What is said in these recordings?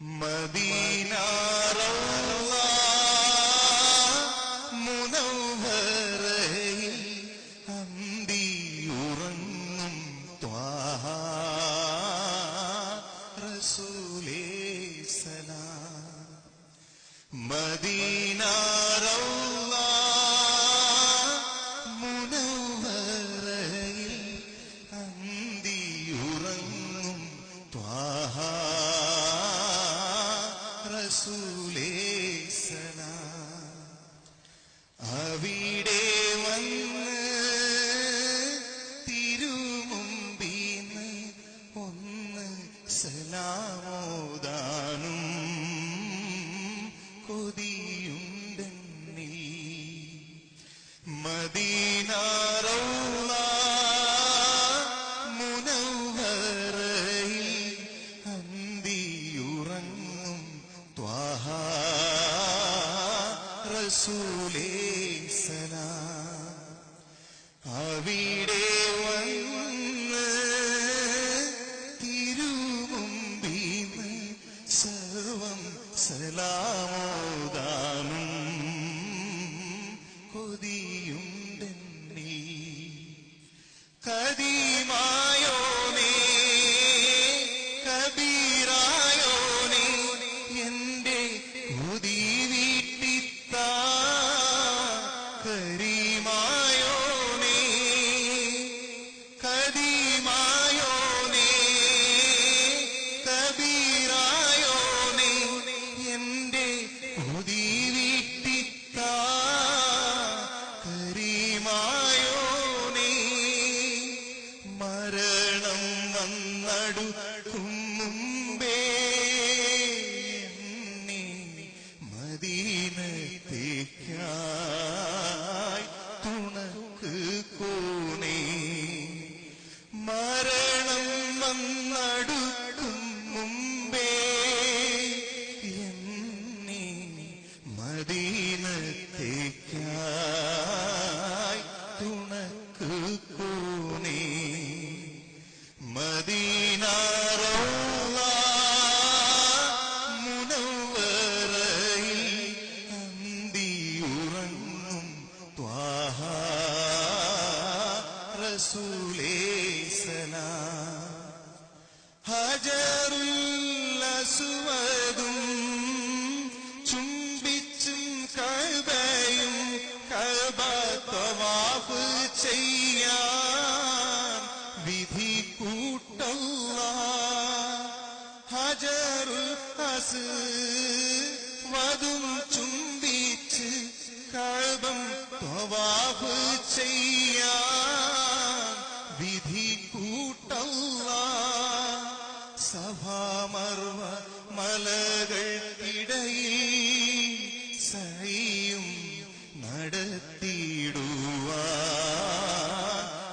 Madi. റസൂലേ സലാം. അവിടെ വന്ന് തിരുമുമ്പീന്ന് ഒന്ന് സലാമോദാനും കൊതിയുണ്ടെന്നീ റസൂലേ സലാം. അവിടെ വന്ന് തിരുമുമ്പീന്ന് സർവം സലാമോദാനും കരീമായോനേ കദീമായോനേ കബീറായോനേ എന്റെ മുതി വീട്ടിത്ത കരീമായോനേ മരണം വന്നടുക്കും റസൂലേ സലാം ഹജറുൽ അസ്വദും ചുംബിച്ചും കഅബയും കഅബ തവാഫ് ചെയ്യാൻ വിധി കൂട്ടല്ല ഹജറുൽ അസ്വദും ചുംബിച്ച് കഅബം തവാഫ് ചെയ്യാൻ സഭാമർവ മലകൾക്കിടയിൽ സഹിയും നടത്തിയിടുവാ.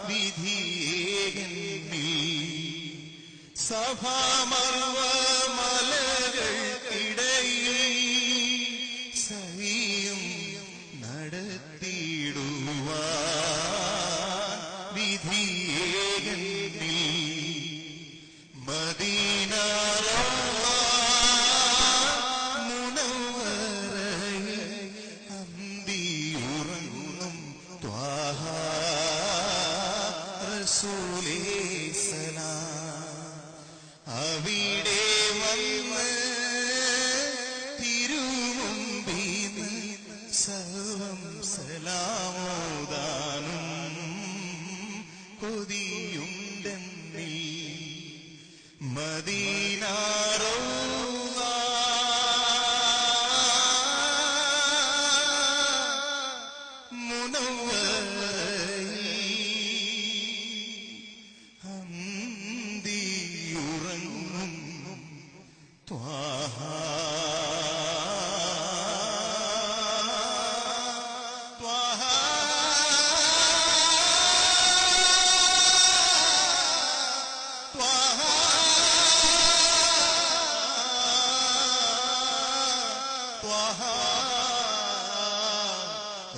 വിധിയേകന്നി സഭാമർവ റസൂലേ സലാം. അവിടെ വന്ന് തിരുമുമ്പീന്ന് സർവം സലാമോദാനും കൊതിയുണ്ടെന്നീ മദീന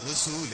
رسول